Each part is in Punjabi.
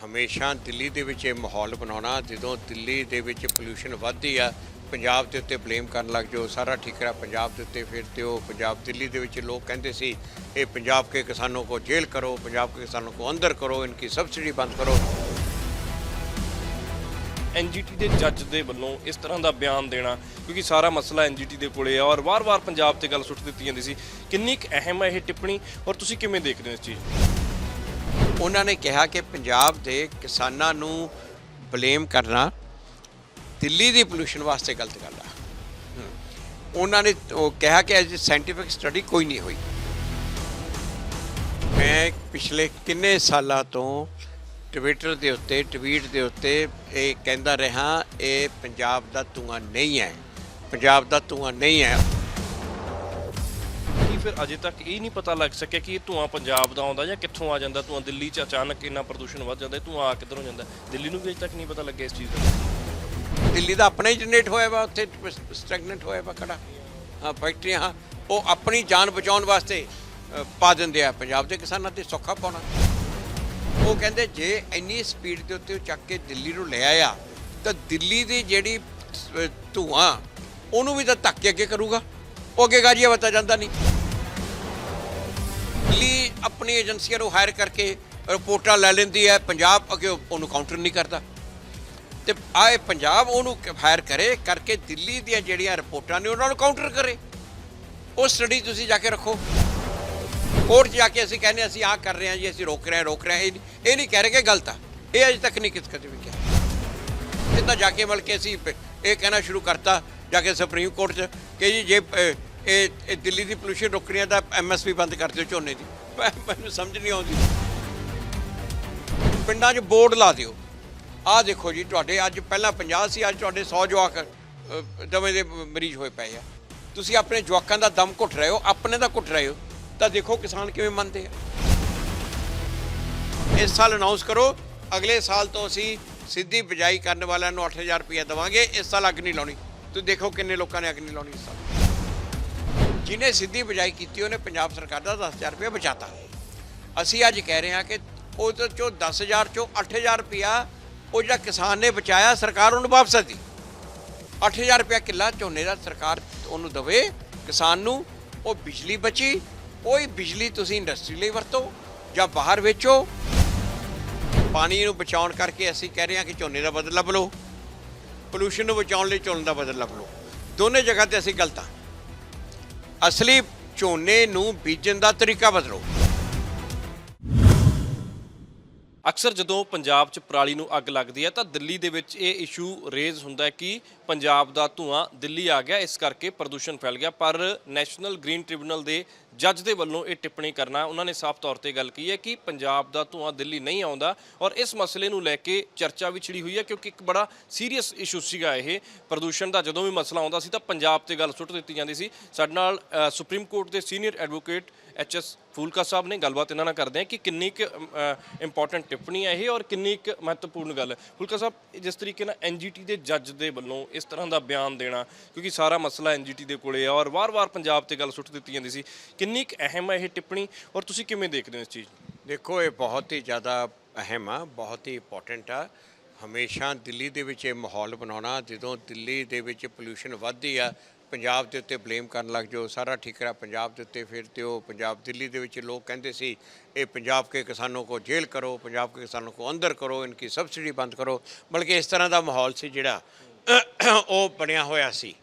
ਹਮੇਸ਼ਾ ਦਿੱਲੀ ਦੇ ਵਿੱਚ ਇਹ ਮਾਹੌਲ ਬਣਾਉਣਾ, ਜਦੋਂ ਦਿੱਲੀ ਦੇ ਵਿੱਚ ਪੋਲੂਸ਼ਨ ਵੱਧਦੀ ਆ, ਪੰਜਾਬ ਦੇ ਉੱਤੇ ਬਲੇਮ ਕਰਨ ਲੱਗ ਜੋ ਸਾਰਾ ਠੀਕਰਾ ਪੰਜਾਬ ਦੇ ਉੱਤੇ ਫਿਰ ਤੇ ਉਹ ਪੰਜਾਬ ਦਿੱਲੀ ਦੇ ਵਿੱਚ ਲੋਕ ਕਹਿੰਦੇ ਸੀ, ਇਹ ਪੰਜਾਬ ਕੇ ਕਿਸਾਨੋਂ ਕੋ ਜੇਲ੍ਹ ਕਰੋ, ਪੰਜਾਬ ਕੇ ਕਿਸਾਨੋਂ ਕੋ ਅੰਦਰ ਕਰੋ, ਇਨਕੀ ਸਬਸਿਡੀ ਬੰਦ ਕਰੋ। ਐਨਜੀਟੀ ਦੇ ਜੱਜ ਦੇ ਵੱਲੋਂ ਇਸ ਤਰ੍ਹਾਂ ਦਾ ਬਿਆਨ ਦੇਣਾ, ਕਿਉਂਕਿ ਸਾਰਾ ਮਸਲਾ ਐਨਜੀਟੀ ਦੇ ਕੋਲੇ ਆ ਔਰ ਵਾਰ-ਵਾਰ ਪੰਜਾਬ ਤੇ ਗੱਲ ਸੁੱਟ ਦਿੱਤੀ ਜਾਂਦੀ ਸੀ। ਕਿੰਨੀ ਕੁ ਅਹਿਮ ਹੈ ਇਹ ਟਿੱਪਣੀ ਔਰ ਤੁਸੀਂ ਕਿਵੇਂ ਦੇਖਦੇ ਹੋ ਇਸ ਚੀਜ਼? ਨੂੰ ਉਹਨਾਂ ਨੇ ਕਿਹਾ ਕਿ ਪੰਜਾਬ ਦੇ ਕਿਸਾਨਾਂ ਨੂੰ ਬਲੇਮ ਕਰਨਾ, ਦਿੱਲੀ ਦੀ ਪੋਲੂਸ਼ਨ ਵਾਸਤੇ ਗਲਤ ਗੱਲ ਆ। ਉਹਨਾਂ ਨੇ ਉਹ ਕਿਹਾ ਕਿ ਅਜੇ ਸਾਇੰਟੀਫਿਕ ਸਟੱਡੀ ਕੋਈ ਨਹੀਂ ਹੋਈ। ਮੈਂ ਪਿਛਲੇ ਕਿੰਨੇ ਸਾਲਾਂ ਤੋਂ ਟਵਿੱਟਰ ਦੇ ਉੱਤੇ ਟਵੀਟ ਦੇ ਉੱਤੇ ਇਹ ਕਹਿੰਦਾ ਰਿਹਾ, ਇਹ ਪੰਜਾਬ ਦਾ ਧੂਆਂ ਨਹੀਂ ਹੈ। ਪੰਜਾਬ ਦਾ ਧੂਆਂ ਨਹੀਂ ਹੈ। ਫਿਰ ਅਜੇ ਤੱਕ ਇਹ ਨਹੀਂ ਪਤਾ ਲੱਗ ਸਕਿਆ ਕਿ ਇਹ ਧੂਆਂ ਪੰਜਾਬ ਦਾ ਆਉਂਦਾ ਜਾਂ ਕਿੱਥੋਂ ਆ ਜਾਂਦਾ ਧੂਆਂ ਦਿੱਲੀ 'ਚ ਅਚਾਨਕ ਇੰਨਾ ਪ੍ਰਦੂਸ਼ਣ ਵੱਧ ਜਾਂਦਾ ਇਹ ਧੂਆਂ ਆ ਕਿੱਧਰੋਂ ਜਾਂਦਾ? ਦਿੱਲੀ ਨੂੰ ਵੀ ਅਜੇ ਤੱਕ ਨਹੀਂ ਪਤਾ ਲੱਗਿਆ ਇਸ ਚੀਜ਼ ਦਾ। ਦਿੱਲੀ ਦਾ ਆਪਣਾ ਹੀ ਜਨਰੇਟ ਹੋਇਆ ਵਾ ਉੱਥੇ ਸਟੈਗਨੈਂਟ ਹੋਇਆ ਵਾ ਖੜਾ। ਹਾਂ ਫੈਕਟਰੀਆਂ ਹਾਂ ਉਹ ਆਪਣੀ ਜਾਨ ਬਚਾਉਣ ਵਾਸਤੇ ਪਾ ਦਿੰਦੇ ਆ ਪੰਜਾਬ ਦੇ ਕਿਸਾਨਾਂ ਤੇ ਸੌਖਾ ਪਾਉਣਾ। ਉਹ ਕਹਿੰਦੇ ਜੇ ਇੰਨੀ ਸਪੀਡ ਦੇ ਉੱਤੇ ਉਹ ਚੱਕ ਕੇ ਦਿੱਲੀ ਨੂੰ ਲੈ ਆਇਆ ਤਾਂ ਦਿੱਲੀ ਦੀ ਜਿਹੜੀ ਅ, ਧੂਆਂ ਉਹਨੂੰ ਵੀ ਤਾਂ ਧੱਕ ਕੇ ਅੱਗੇ ਕਰੂਗਾ। ਉਹ ਅੱਗੇ ਗਾਜੀਆ ਵਤਾ ਜਾਂਦਾ ਨਹੀਂ। ਆਪਣੀ ਏਜੰਸੀਆਂ ਨੂੰ ਹਾਇਰ ਕਰਕੇ ਰਿਪੋਰਟਾਂ ਲੈ ਲੈਂਦੀ ਹੈ, ਪੰਜਾਬ ਅੱਗੇ ਉਹਨੂੰ ਕਾਊਂਟਰ ਨਹੀਂ ਕਰਦਾ। ਤੇ ਆਏ ਪੰਜਾਬ ਉਹਨੂੰ ਹਾਇਰ ਕਰੇ, ਕਰਕੇ ਦਿੱਲੀ ਦੀਆਂ ਜਿਹੜੀਆਂ ਰਿਪੋਰਟਾਂ ਨੇ ਉਹਨਾਂ ਨੂੰ ਕਾਊਂਟਰ ਕਰੇ। ਉਹ ਸਟੱਡੀ ਤੁਸੀਂ ਜਾ ਕੇ ਰੱਖੋ। ਕੋਰਟ 'ਚ ਜਾ ਕੇ ਅਸੀਂ ਕਹਿੰਦੇ ਅਸੀਂ ਆਹ ਕਰ ਰਹੇ ਹਾਂ ਜੀ, ਅਸੀਂ ਰੋਕ ਰਹੇ ਹਾਂ, ਰੋਕ ਰਹੇ ਹਾਂ। ਇਹ ਨਹੀਂ- ਇਹ ਨਹੀਂ ਕਹਿ ਰਹੇ ਕਿ ਗਲਤ ਆ। ਇਹ ਅਜੇ ਤੱਕ ਨਹੀਂ ਕਿਸ ਕਦੇ ਵੀ ਕਿਹਾ। ਇਹ ਤਾਂ ਜਾ ਕੇ ਮਿਲ ਕੇ ਅਸੀਂ ਇਹ ਕਹਿਣਾ ਸ਼ੁਰੂ ਕਰਤਾ, ਜਾ ਕੇ ਸੁਪਰੀਮ ਕੋਰਟ 'ਚ ਕਿ ਜੀ ਜੇ ਇਹ ਦਿੱਲੀ ਦੀ ਪੋਲੂਸ਼ਨ ਰੋਕਣੀ ਆ ਤਾਂ ਐਮਐਸਪੀ ਬੰਦ ਕਰ ਦਿਓ ਝੋਨੇ ਦੀ। ਮੈਨੂੰ ਸਮਝ ਨਹੀਂ ਆਉਂਦੀ। ਪਿੰਡਾਂ 'ਚ ਬੋਰਡ ਲਾ ਦਿਓ। ਆਹ ਦੇਖੋ ਜੀ, ਤੁਹਾਡੇ ਅੱਜ ਪਹਿਲਾਂ 50 ਸੀ, ਅੱਜ ਤੁਹਾਡੇ 100 ਜਵਾਕ ਦਮੇ ਦੇ ਮਰੀਜ਼ ਹੋਏ ਪਏ ਆ। ਤੁਸੀਂ ਆਪਣੇ ਜਵਾਕਾਂ ਦਾ ਦਮ ਘੁੱਟ ਰਹੇ ਹੋ, ਆਪਣੇ ਦਾ ਘੁੱਟ ਰਹੇ ਹੋ, ਤਾਂ ਦੇਖੋ ਕਿਸਾਨ ਕਿਵੇਂ ਮੰਨਦੇ ਆ। ਇਸ ਸਾਲ ਅਨਾਉਂਸ ਕਰੋ, ਅਗਲੇ ਸਾਲ ਤੋਂ ਅਸੀਂ ਸਿੱਧੀ ਬਿਜਾਈ ਕਰਨ ਵਾਲਿਆਂ ਨੂੰ 8000 ਰੁਪਏ ਦੇਵਾਂਗੇ, ਇਸ ਸਾਲ ਅੱਗ ਨਹੀਂ ਲਾਉਣੀ। ਤੁਸੀਂ ਦੇਖੋ ਕਿੰਨੇ ਲੋਕਾਂ ਨੇ ਅੱਗ ਨਹੀਂ ਲਾਉਣੀ ਇਸ ਸਾਲ। ਜਿਹਨੇ ਸਿੱਧੀ ਬਿਜਾਈ ਕੀਤੀ, ਉਹਨੇ ਪੰਜਾਬ ਸਰਕਾਰ ਦਾ 10000 ਰੁਪਏ ਬਚਾਤਾ। ਅਸੀਂ ਅੱਜ ਕਹਿ ਰਹੇ ਹਾਂ ਕਿ ਉਹ ਤੋਂ ਚੋਂ 10000 ਚੋਂ 8000 ਰੁਪਇਆ ਉਹ ਜਿਹੜਾ ਕਿਸਾਨ ਨੇ ਬਚਾਇਆ, ਸਰਕਾਰ ਉਹਨੂੰ ਵਾਪਸ ਦੇ 8000 ਰੁਪਇਆ ਕਿੱਲਾ ਝੋਨੇ ਦਾ ਸਰਕਾਰ ਉਹਨੂੰ ਦਵੇ, ਕਿਸਾਨ ਨੂੰ, ਉਹ ਬਿਜਲੀ ਬਚੀ ਉਹ ਹੀ ਬਿਜਲੀ ਤੁਸੀਂ ਇੰਡਸਟਰੀ ਲਈ ਵਰਤੋ ਜਾਂ ਬਾਹਰ ਵੇਚੋ, ਪਾਣੀ ਨੂੰ ਬਚਾਉਣ ਕਰਕੇ ਅਸੀਂ ਕਹਿ ਰਹੇ ਹਾਂ ਕਿ ਝੋਨੇ ਦਾ ਬਦਲ ਲੱਭ ਲਓ ਪੋਲੂਸ਼ਨ ਨੂੰ ਬਚਾਉਣ ਲਈ ਝੋਨੇ ਦਾ ਬਦਲ ਲੱਭ ਲਓ ਦੋਨੇ ਜਗ੍ਹਾ ਤੇ ਅਸੀਂ ਗਲਤ ਹਾਂ। ਅਸਲੀ ਝੋਨੇ ਨੂੰ ਬੀਜਣ ਦਾ ਤਰੀਕਾ ਬਦਲੋ। ਅਕਸਰ ਜਦੋਂ ਪੰਜਾਬ 'ਚ ਪਰਾਲੀ ਨੂੰ ਅੱਗ ਲੱਗਦੀ ਹੈ ਤਾਂ ਦਿੱਲੀ ਦੇ ਵਿੱਚ ਇਹ ਇਸ਼ੂ ਰੇਜ਼ ਹੁੰਦਾ ਹੈ ਕਿ ਪੰਜਾਬ ਦਾ ਧੂਆਂ ਦਿੱਲੀ ਆ ਗਿਆ, ਇਸ ਕਰਕੇ ਪ੍ਰਦੂਸ਼ਣ ਫੈਲ ਗਿਆ। ਪਰ ਨੈਸ਼ਨਲ ਗ੍ਰੀਨ ਟ੍ਰਿਬਿਊਨਲ ਦੇ ਜੱਜ ਦੇ ਵੱਲੋਂ ਇਹ ਟਿੱਪਣੀ ਕਰਨਾ, ਉਹਨਾਂ ਨੇ ਸਾਫ਼ ਤੌਰ ਤੇ ਗੱਲ ਕੀ ਹੈ ਕਿ ਪੰਜਾਬ ਦਾ ਧੂਆਂ ਦਿੱਲੀ ਨਹੀਂ ਆਉਂਦਾ ਔਰ ਇਸ ਮਸਲੇ ਨੂੰ ਲੈ ਕੇ ਚਰਚਾ ਵੀ ਛਿੜੀ ਹੋਈ ਹੈ ਕਿਉਂਕਿ ਇੱਕ ਬੜਾ ਸੀਰੀਅਸ ਇਸ਼ੂ ਸੀਗਾ ਇਹ। ਪ੍ਰਦੂਸ਼ਣ ਦਾ ਜਦੋਂ ਵੀ ਮਸਲਾ ਆਉਂਦਾ ਸੀ ਤਾਂ ਪੰਜਾਬ ਤੇ ਗੱਲ ਸੁੱਟ ਦਿੱਤੀ ਜਾਂਦੀ ਸੀ। ਸਾਡੇ ਨਾਲ ਸੁਪਰੀਮ ਕੋਰਟ ਦੇ senior advocate H S Phoolka sahib ਨੇ ਗੱਲਬਾਤ ਇਹਨਾਂ ਨਾਲ ਕਰਦੇ ਆ ਕਿ ਕਿੰਨੀ ਕੁ ਇੰਪੋਰਟੈਂਟ ਟਿੱਪਣੀ ਹੈ ਇਹ ਔਰ ਕਿੰਨੀ ਕੁ ਮਹੱਤਵਪੂਰਨ ਗੱਲ ਹੈ। ਫੂਲਕਾ ਸਾਹਿਬ ਜਿਸ ਤਰੀਕੇ ਨਾਲ ਐਨਜੀਟੀ ਦੇ ਜੱਜ ਦੇ ਵੱਲੋਂ ਇਸ ਤਰ੍ਹਾਂ ਦਾ ਬਿਆਨ ਦੇਣਾ, ਕਿਉਂਕਿ ਸਾਰਾ ਮਸਲਾ ਐਨਜੀਟੀ ਦੇ ਕੋਲੇ ਆ ਔਰ ਵਾਰ-ਵਾਰ ਪੰਜਾਬ ਤੇ ਗੱਲ ਸੁੱਟ ਦਿੱਤੀ ਜਾਂਦੀ ਸੀ, ਕਿੰਨੀ ਕੁ ਅਹਿਮ ਹੈ ਇਹ ਟਿੱਪਣੀ ਔਰ ਤੁਸੀਂ ਕਿਵੇਂ ਦੇਖਦੇ ਹੋ ਇਸ ਚੀਜ਼ ਨੂੰ? ਦੇਖੋ, ਇਹ ਬਹੁਤ ਹੀ ਜ਼ਿਆਦਾ ਅਹਿਮ ਆ, ਬਹੁਤ ਹੀ ਇੰਪੋਰਟੈਂਟ ਆ। ਹਮੇਸ਼ਾ ਦਿੱਲੀ ਦੇ ਵਿੱਚ ਇਹ ਮਾਹੌਲ ਬਣਾਉਣਾ, ਜਦੋਂ ਦਿੱਲੀ ਦੇ ਵਿੱਚ ਪੋਲੂਸ਼ਨ ਵੱਧਦੀ ਆ ਪੰਜਾਬ ਦੇ ਉੱਤੇ ਬਲੇਮ ਕਰਨ ਲੱਗ ਜੋ ਸਾਰਾ ਠੀਕਰਾ ਪੰਜਾਬ ਦੇ ਉੱਤੇ ਫਿਰ ਤੇ ਉਹ ਪੰਜਾਬ ਦਿੱਲੀ ਦੇ ਵਿੱਚ ਲੋਕ ਕਹਿੰਦੇ ਸੀ, ਇਹ ਪੰਜਾਬ ਕੇ ਕਿਸਾਨੋਂ ਕੋ ਜੇਲ੍ਹ ਕਰੋ, ਪੰਜਾਬ ਕੇ ਕਿਸਾਨੋਂ ਕੋ ਅੰਦਰ ਕਰੋ, ਇਨਕੀ ਸਬਸਿਡੀ ਬੰਦ ਕਰੋ। ਬਲਕਿ ਇਸ ਤਰ੍ਹਾਂ ਦਾ ਮਾਹੌਲ ਸੀ ਜਿਹੜਾ, ਉਹ ਬਣਿਆ ਹੋਇਆ ਸੀ।